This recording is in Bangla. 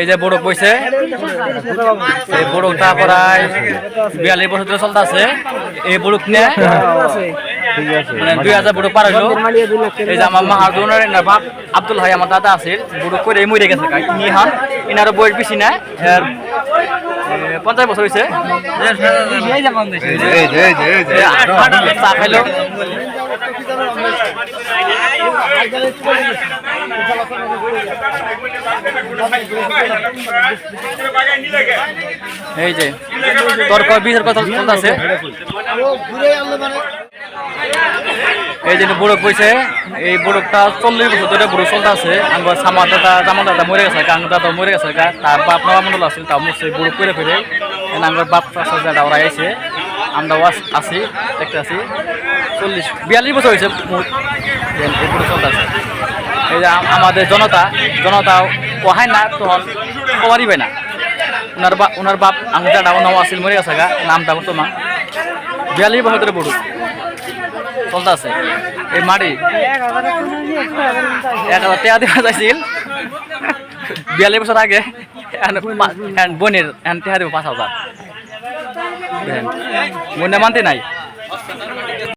এই যে বড়ক বইছে, এই বড়কটা প্রায় বিয়াল্লিশ বছর ধরে চলতে আছে এই বড়ক নিয়ে মানে দুই হাজার বড়ক পার হইল। এই যে আমার মাহাজনের বাপ আব্দুল ভাই আমার দাদা আছে বড়ক করে মরে গেছে ইনি হন ইনারও বয়স বেশি না পঞ্চাশ বছর হয়েছে চা খাইলো এই যে, তর্ক বিতর্ক চলতেছে। এই যে বুড়ক বইছে এই বুড়কটা চল্লিশ বছর ধরে বুড়ক চলতে আছে আঙ্গুর সামার দাদা জামান দাদা মরে গেছে গা দাদা মরে গেছে, গা তার বাপ নবা মন্ডল আছিল তাও মরছে বুড়ক করে ফেলে। আমার বাপ চাষা দাদা ওরা আইছে আমরা আছি, দেখতে আছি। চল্লিশ, বিয়াল্লিশ বছর হয়েছে মোট যে এই আছে যে আমাদের জনতা জনতা কহায় না, তখন কবারই না। ওনার বাপ ওনার বাপ আঙ্গুর দাদা নাম আছিল মরে গেছে গা, নামটা বর্তমান বিয়াল্লিশ বছর ধরে বুড়ক চলতে আছে এই মাটি এক হাজার টাকা দেওয়া যাইছিল। বিয়াল্লিশ বছর আগে বোনের টাকা দেবো পাঁচ হাজার। দেখেন মানতে নাই।